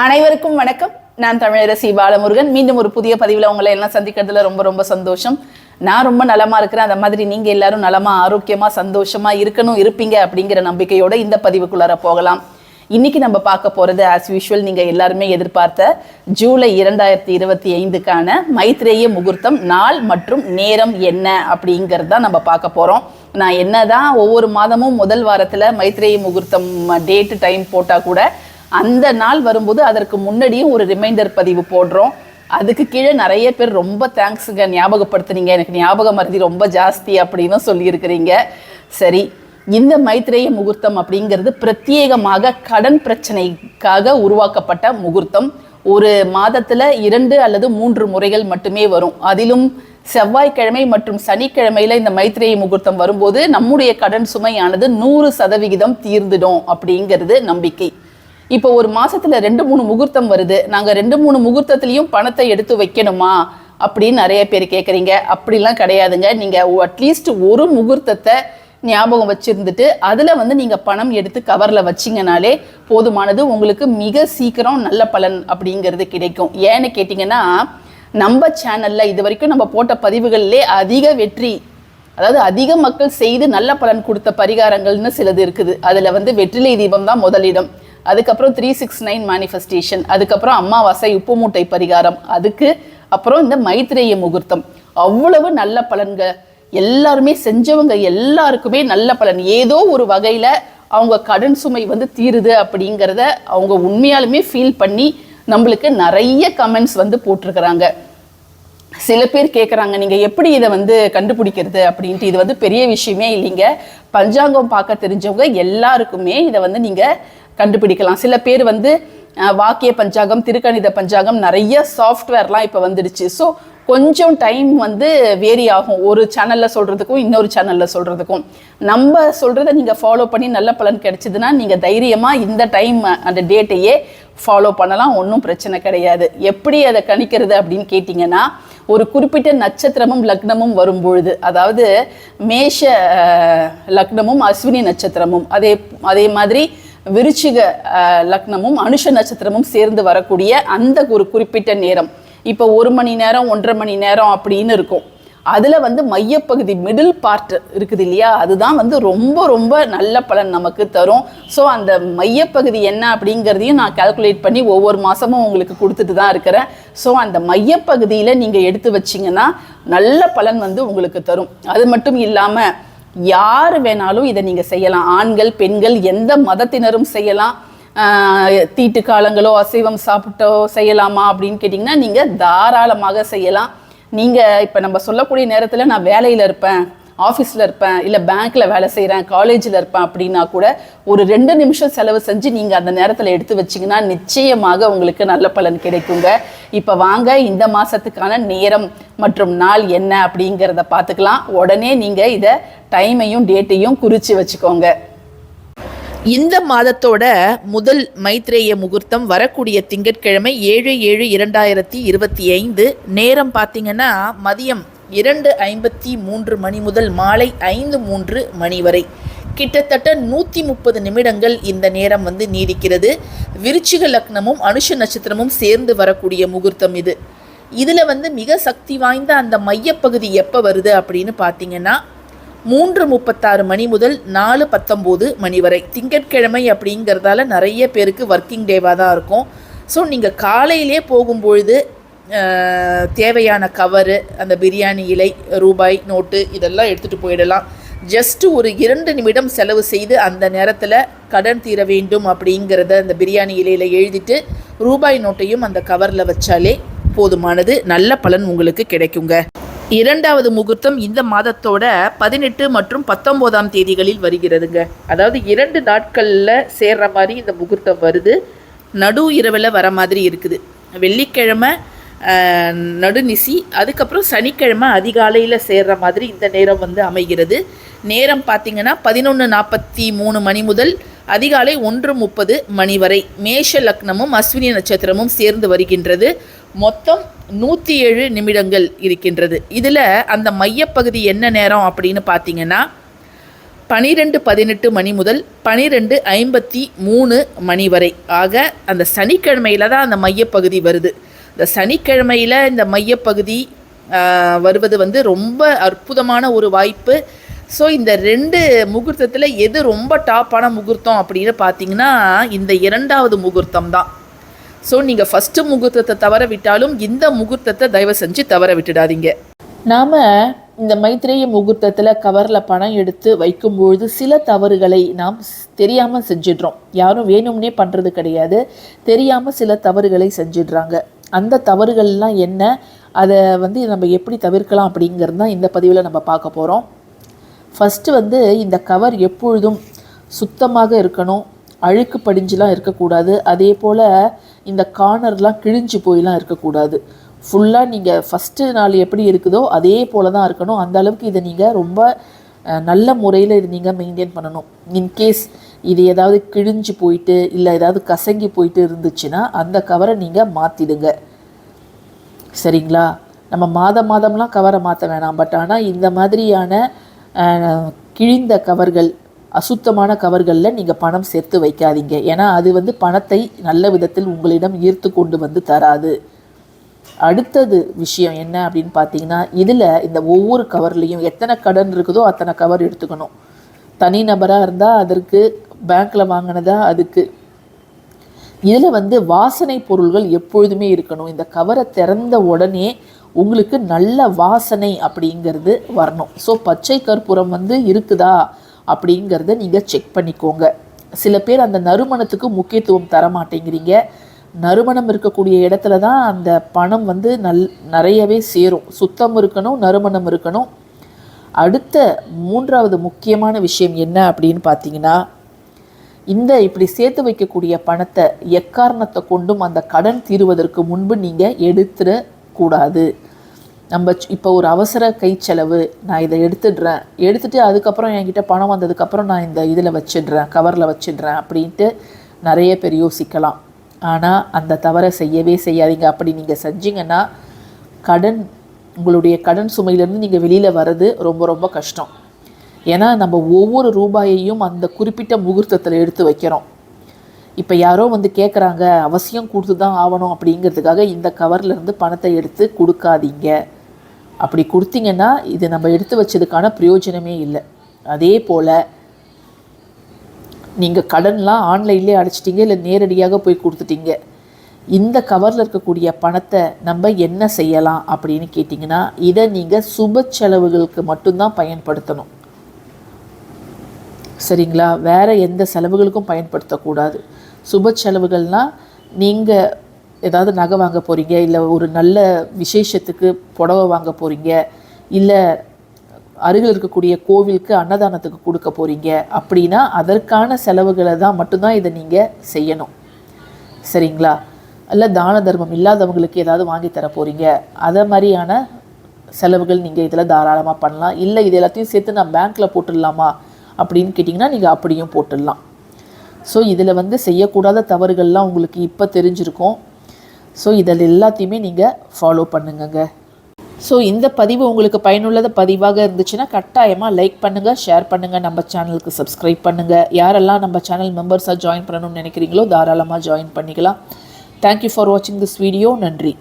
அனைவருக்கும் வணக்கம். நான் தமிழரசி பாலமுருகன். மீண்டும் ஒரு புதிய பதிவில் உங்களை எல்லாம் சந்திக்கிறதுல ரொம்ப ரொம்ப சந்தோஷம். நான் ரொம்ப நலமா இருக்கிறேன். அந்த மாதிரி நீங்க எல்லாரும் நலமா ஆரோக்கியமா சந்தோஷமா இருக்கணும் இருப்பீங்க அப்படிங்கிற நம்பிக்கையோட இந்த பதிவுக்குள்ளார போகலாம். இன்னைக்கு நம்ம பார்க்க போறது ஆஸ் யூஷுவல் நீங்க எல்லாருமே எதிர்பார்த்த ஜூலை இரண்டாயிரத்தி இருபத்தி ஐந்துக்கான மைத்ரேய முகூர்த்தம் நாள் மற்றும் நேரம் என்ன அப்படிங்கிறது தான் நம்ம பார்க்க போறோம். நான் என்னதான் ஒவ்வொரு மாதமும் முதல் வாரத்துல மைத்ரேய முகூர்த்தம் டேட்டு டைம் போட்டா கூட அந்த நாள் வரும்போது அதற்கு முன்னாடியும் ஒரு ரிமைண்டர் பதிவு போடுறோம். அதுக்கு கீழே நிறைய பேர் ரொம்ப தேங்க்ஸுங்க ஞாபகப்படுத்துனீங்க. எனக்கு ஞாபக மருதி ரொம்ப ஜாஸ்தி அப்படின்னு சொல்லியிருக்கிறீங்க. சரி இந்த மைத்ரேய முகூர்த்தம் அப்படிங்கிறது பிரத்யேகமாக கடன் பிரச்சனைக்காக உருவாக்கப்பட்ட முகூர்த்தம். ஒரு மாதத்தில் இரண்டு அல்லது மூன்று முறைகள் மட்டுமே வரும். அதிலும் செவ்வாய்க்கிழமை மற்றும் சனிக்கிழமையில இந்த மைத்ரேய முகூர்த்தம் வரும்போது நம்முடைய கடன் சுமையானது நூறு சதவிகிதம் தீர்ந்துடும் அப்படிங்கிறது நம்பிக்கை. இப்போ ஒரு மாசத்துல ரெண்டு மூணு முகூர்த்தம் வருது. நாங்க ரெண்டு மூணு முகூர்த்தத்திலையும் பணத்தை எடுத்து வைக்கணுமா? அப்படின்னு நிறைய பேர் கேட்குறீங்க அப்படிலாம் கிடையாதுங்க. நீங்க அட்லீஸ்ட் ஒரு முகூர்த்தத்தை ஞாபகம் வச்சிருந்துட்டு அதுல வந்து நீங்க பணம் எடுத்து கவர்ல வச்சிங்கனாலே போதுமானது. உங்களுக்கு மிக சீக்கிரம் நல்ல பலன் அப்படிங்கிறது கிடைக்கும். ஏன்னு கேட்டிங்கன்னா நம்ம சேனல்ல இது வரைக்கும் நம்ம போட்ட பதிவுகளிலே அதிக வெற்றி அதாவது அதிக மக்கள் செய்து நல்ல பலன் கொடுத்த பரிகாரங்கள்னு சிலது இருக்குது. அதில் வந்து வெற்றிலை தீபம் தான் முதலிடம். அதுக்கப்புறம் த்ரீ சிக்ஸ் நைன் மேனிஃபெஸ்டேஷன் அதுக்கப்புறம் அம்மாவாசை உப்பு மூட்டை பரிகாரம். அதுக்கு அப்புறம் இந்த மைத்ரேய முகூர்த்தம். அவ்வளவு நல்ல பலன்கள். எல்லாருமே செஞ்சவங்க எல்லாருக்குமே நல்ல பலன். ஏதோ ஒரு வகையில் அவங்க கடன் சுமை வந்து தீருது அப்படிங்கிறத அவங்க உண்மையாலுமே ஃபீல் பண்ணி நம்மளுக்கு நிறைய கமெண்ட்ஸ் வந்து போட்டிருக்கிறாங்க. சில பேர் கேட்குறாங்க நீங்கள் எப்படி இதை வந்து கண்டுபிடிக்கிறது? அப்படின்ட்டு. இது வந்து பெரிய விஷயமே இல்லைங்க. பஞ்சாங்கம் பார்க்க தெரிஞ்சவங்க எல்லாருக்குமே இதை வந்து நீங்கள் கண்டுபிடிக்கலாம். சில பேர் வந்து வாக்கிய பஞ்சாங்கம் திருக்கணித பஞ்சாங்கம் நிறைய சாஃப்ட்வேர்லாம் இப்போ வந்துடுச்சு. ஸோ கொஞ்சம் டைம் வந்து வேரி ஆகும். ஒரு சேனலில் சொல்கிறதுக்கும் இன்னொரு சேனலில் சொல்கிறதுக்கும் நம்ம சொல்கிறத நீங்கள் ஃபாலோ பண்ணி நல்ல பலன் கிடைச்சிதுன்னா நீங்கள் தைரியமாக இந்த டைம் அந்த டேட்டையே ஃபாலோ பண்ணலாம். ஒன்றும் பிரச்சனை கிடையாது. எப்படி அதை கணிக்கிறது அப்படின்னு கேட்டிங்கன்னா ஒரு குறிப்பிட்ட நட்சத்திரமும் லக்னமும் வரும் பொழுது அதாவது மேஷ லக்னமும் அஸ்வினி நட்சத்திரமும் அதே அதே மாதிரி விருச்சிக லக்னமும் அனுஷ நட்சத்திரமும் சேர்ந்து வரக்கூடிய அந்த ஒரு குறிப்பிட்ட நேரம். இப்போ ஒரு மணி நேரம் ஒன்றரை மணி நேரம் அப்படின்னு இருக்கும். அதில் வந்து மையப்பகுதி மிடில் பார்ட் இருக்குது இல்லையா? அதுதான் வந்து ரொம்ப ரொம்ப நல்ல பலன் நமக்கு தரும். ஸோ அந்த மையப்பகுதி என்ன அப்படிங்கிறதையும் நான் கால்குலேட் பண்ணி ஒவ்வொரு மாதமும் உங்களுக்கு கொடுத்துட்டு தான் இருக்கிறேன். ஸோ அந்த மையப்பகுதியில் நீங்கள் எடுத்து வச்சிங்கன்னா நல்ல பலன் வந்து உங்களுக்கு தரும். அது மட்டும் இல்லாமல் யார் வேணாலும் இதை நீங்கள் செய்யலாம். ஆண்கள் பெண்கள் எந்த மதத்தினரும் செய்யலாம். தீட்டு காலங்களோ அசைவம் சாப்பிட்டோ செய்யலாமா அப்படின்னு கேட்டிங்கன்னா நீங்கள் தாராளமாக செய்யலாம். நீங்கள் இப்போ நம்ம சொல்லக்கூடிய நேரத்தில் நான் வேலையில் இருப்பேன் ஆஃபீஸில் இருப்பேன் இல்லை பேங்க்கில் வேலை செய்கிறேன் காலேஜில் இருப்பேன் அப்படின்னா கூட ஒரு ரெண்டு நிமிஷம் செலவு செஞ்சு நீங்கள் அந்த நேரத்தில் எடுத்து வச்சிங்கன்னா நிச்சயமாக உங்களுக்கு நல்ல பலன் கிடைக்குங்க. இப்போ வாங்க இந்த மாதத்துக்கான நேரம் மற்றும் நாள் என்ன அப்படிங்கிறத பார்த்துக்கலாம். உடனே நீங்கள் இதை டைமையும் டேட்டையும் குறித்து வச்சுக்கோங்க. இந்த மாதத்தோட முதல் மைத்ரேய முகூர்த்தம் வரக்கூடிய திங்கட்கிழமை ஏழு ஏழு இரண்டாயிரத்தி இருபத்தி ஐந்து. நேரம் பார்த்தீங்கன்னா மதியம் இரண்டு ஐம்பத்தி மூன்று மணி முதல் மாலை ஐந்து மூன்று மணி வரை. கிட்டத்தட்ட நூற்றி முப்பது நிமிடங்கள் இந்த நேரம் வந்து நீடிக்கிறது. விருச்சிக லக்னமும் அனுஷ நட்சத்திரமும் சேர்ந்து வரக்கூடிய முகூர்த்தம் இது. இதில் வந்து மிக சக்தி வாய்ந்த அந்த மையப்பகுதி எப்போ வருது அப்படின்னு பார்த்தீங்கன்னா மூன்று முப்பத்தாறு மணி முதல் நாலு பத்தொம்போது மணி வரை. திங்கட்கிழமை அப்படிங்கிறதால நிறைய பேருக்கு ஒர்க்கிங் டேவாக தான் இருக்கும். ஸோ நீங்கள் காலையிலே போகும்பொழுது தேவையான கவரு அந்த பிரியாணி இலை ரூபாய் நோட்டு இதெல்லாம் எடுத்துகிட்டு போயிடலாம். ஜஸ்ட்டு ஒரு இரண்டு நிமிடம் செலவு செய்து அந்த நேரத்தில் கடன் தீர வேண்டும் அப்படிங்கிறத அந்த பிரியாணி இலையில் எழுதிட்டு ரூபாய் நோட்டையும் அந்த கவரில் வச்சாலே போதுமானது. நல்ல பலன் உங்களுக்கு கிடைக்குங்க. இரண்டாவது முகூர்த்தம் இந்த மாதத்தோட பதினெட்டு மற்றும் பத்தொம்போதாம் தேதிகளில் வருகிறதுங்க. அதாவது இரண்டு நாட்களில் சேர்ற மாதிரி இந்த முகூர்த்தம் வருது. நடு இரவில் வர மாதிரி இருக்குது. வெள்ளிக்கிழமை நடுநிசி அதுக்கப்புறம் சனிக்கிழமை அதிகாலையில் சேர்ற மாதிரி இந்த நேரம் வந்து அமைகிறது. நேரம் பார்த்தீங்கன்னா பதினொன்று நாற்பத்தி மூணு மணி முதல் அதிகாலை ஒன்று முப்பது மணி வரை மேஷ லக்னமும் அஸ்வினி நட்சத்திரமும் சேர்ந்து வருகின்றது. மொத்தம் நூற்றி ஏழு நிமிடங்கள் இருக்கின்றது. இதில் அந்த மையப்பகுதி என்ன நேரம் அப்படின்னு பார்த்தீங்கன்னா பனிரெண்டு பதினெட்டு மணி முதல் பனிரெண்டு ஐம்பத்தி மூணு மணி வரை. ஆக அந்த சனிக்கிழமையில் தான் அந்த மையப்பகுதி வருது. இந்த சனிக்கிழமையில் இந்த மையப்பகுதி வருவது வந்து ரொம்ப அற்புதமான ஒரு வாய்ப்பு. ஸோ இந்த ரெண்டு முகூர்த்தத்தில் எது ரொம்ப டாப்பான முகூர்த்தம் அப்படின்னு பார்த்தீங்கன்னா இந்த இரண்டாவது முகூர்த்தம் தான். ஸோ நீங்கள் ஃபஸ்ட்டு முகூர்த்தத்தை தவற விட்டாலும் இந்த முகூர்த்தத்தை தயவு செஞ்சு தவற விட்டுடாதீங்க. நாம் இந்த மைத்ரேய முகூர்த்தத்தில் கவரில் பணம் எடுத்து வைக்கும்பொழுது சில தவறுகளை நாம் தெரியாமல் செஞ்சிடுறோம். யாரும் வேணும்னே பண்ணுறது கிடையாது. தெரியாமல் சில தவறுகளை செஞ்சிடுறாங்க. அந்த தவறுகள்லாம் என்ன? அதை வந்து நம்ம எப்படி தவிர்க்கலாம் அப்படிங்கிறது தான் இந்த பதிவில் நம்ம பார்க்க போகிறோம் ஃபஸ்ட்டு வந்து இந்த கவர் எப்பொழுதும் சுத்தமாக இருக்கணும் அழுக்கு படிஞ்சுலாம் இருக்கக்கூடாது. அதே போல் இந்த கார்னர்லாம் கிழிஞ்சு போயெலாம் இருக்கக்கூடாது. ஃபுல்லாக நீங்கள் ஃபஸ்ட்டு நாள் எப்படி இருக்குதோ அதே போல் தான் இருக்கணும். அந்த அளவுக்கு இதை நீங்கள் ரொம்ப நல்ல முறையில் இது நீங்கள் மெயின்டைன் பண்ணணும். இன்கேஸ் இது ஏதாவது கிழிஞ்சு போயிட்டு இல்லை ஏதாவது கசங்கி போயிட்டு இருந்துச்சுன்னா அந்த கவரை நீங்கள் மாற்றிடுங்க சரிங்களா? நம்ம மாதம் மாதம்லாம் கவரை மாற்ற வேணாம். பட் ஆனால் இந்த மாதிரியான கிழிந்த கவர்கள் அசுத்தமான கவர்களில் நீங்கள் பணம் சேர்த்து வைக்காதீங்க. ஏன்னா அது வந்து பணத்தை நல்ல விதத்தில் உங்களிடம் ஈர்த்து கொண்டு வந்து தராது. அடுத்தது விஷயம் என்ன அப்படின்னு பார்த்தீங்கன்னா இதில் இந்த ஒவ்வொரு கவர்லேயும் எத்தனை கடன் இருக்குதோ அத்தனை கவர் எடுத்துக்கணும். தனிநபராக இருந்தால் அதற்கு பேங்க்கில் வாங்கினதா அதுக்கு. இதில் வந்து வாசனை பொருள்கள் எப்பொழுதுமே இருக்கணும். இந்த கவரை திறந்த உடனே உங்களுக்கு நல்ல வாசனை அப்படிங்கிறது வரணும். ஸோ பச்சை கற்பூரம் வந்து இருக்குதா அப்படிங்கிறத நீங்கள் செக் பண்ணிக்கோங்க. சில பேர் அந்த நறுமணத்துக்கு முக்கியத்துவம் தர மாட்டேங்கிறீங்க நறுமணம் இருக்கக்கூடிய இடத்துல தான் அந்த பணம் வந்து நல் நிறையவே சேரும். சுத்தம் இருக்கணும் நறுமணம் இருக்கணும். அடுத்த மூன்றாவது முக்கியமான விஷயம் என்ன அப்படின்னு பார்த்தீங்கன்னா இந்த இப்படி சேர்த்து வைக்கக்கூடிய பணத்தை எக்காரணத்தை கொண்டும் அந்த கடன் தீருவதற்கு முன்பு நீங்கள் எடுத்துடக்கூடாது நம்ம இப்போ ஒரு அவசர கை செலவு நான் இதை எடுத்துடுறேன். எடுத்துட்டு அதுக்கப்புறம் என்கிட்ட பணம் வந்ததுக்கப்புறம் நான் இந்த இதில் வச்சிடுறேன் கவரில் வச்சிடுறேன் அப்படின்ட்டு நிறைய பேர் யோசிக்கலாம். ஆனால் அந்த தவறை செய்யவே செய்யாதீங்க. அப்படி நீங்கள் செஞ்சீங்கன்னா கடன் உங்களுடைய கடன் சுமையிலேருந்து நீங்கள் வெளியில் வர்றது ரொம்ப ரொம்ப கஷ்டம். ஏன்னா நம்ம ஒவ்வொரு ரூபாயையும் அந்த குறிப்பிட்ட முகூர்த்தத்தில் எடுத்து வைக்கிறோம். இப்போ யாரோ வந்து கேட்குறாங்க அவசியம் கொடுத்து தான் ஆகணும் அப்படிங்கிறதுக்காக இந்த கவர்லேருந்து பணத்தை எடுத்து கொடுக்காதீங்க. அப்படி கொடுத்தீங்கன்னா இது நம்ம எடுத்து வச்சதுக்கான பிரயோஜனமே இல்லை. அதே போல் நீங்கள் கடன்லாம் ஆன்லைன்லேயே அடைச்சிட்டிங்க இல்லை நேரடியாக போய் கொடுத்துட்டீங்க. இந்த கவரில் இருக்கக்கூடிய பணத்தை நம்ம என்ன செய்யலாம் அப்படின்னு கேட்டிங்கன்னா இதை நீங்கள் சுப செலவுகளுக்கு மட்டும்தான் பயன்படுத்தணும். சரிங்களா? வேற எந்த செலவுகளுக்கும் பயன்படுத்தக்கூடாது. சுப செலவுகள்னால் நீங்கள் ஏதாவது நகை வாங்க போகிறீங்க இல்லை ஒரு நல்ல விசேஷத்துக்கு புடவை வாங்க போகிறீங்க இல்லை அருகில் இருக்கக்கூடிய கோவிலுக்கு அன்னதானத்துக்கு கொடுக்க போகிறீங்க அப்படின்னா அதற்கான செலவுகளை தான் மட்டும்தான் இதை நீங்கள் செய்யணும். சரிங்களா? இல்லை தான தர்மம் இல்லாதவங்களுக்கு ஏதாவது வாங்கி தர போகிறீங்க அதை மாதிரியான செலவுகள் நீங்கள் இதில் தாராளமாக பண்ணலாம். இல்லை இது எல்லாத்தையும் சேர்த்து நான் பேங்க்கில் போட்டுடலாமா அப்படின்னு கேட்டிங்கன்னா நீங்கள் அப்படியும் போட்டுடலாம். ஸோ இதில் வந்து செய்யக்கூடாத தவறுகள்லாம் உங்களுக்கு இப்போ தெரிஞ்சிருக்கும். ஸோ இதில் எல்லாத்தையுமே நீங்கள் ஃபாலோ பண்ணுங்கங்க. ஸோ இந்த பதிவு உங்களுக்கு பயனுள்ளத பதிவாக இருந்துச்சுன்னா கட்டாயமாக லைக் பண்ணுங்கள் ஷேர் பண்ணுங்கள் நம்ம சேனலுக்கு சப்ஸ்கிரைப் பண்ணுங்கள் யாரெல்லாம் நம்ம சேனல் மெம்பர்ஸாக ஜாயின் பண்ணணும்னு நினைக்கிறீங்களோ தாராளமாக ஜாயின் பண்ணிக்கலாம். தேங்க்யூ ஃபார் வாட்சிங் திஸ் வீடியோ நன்றி.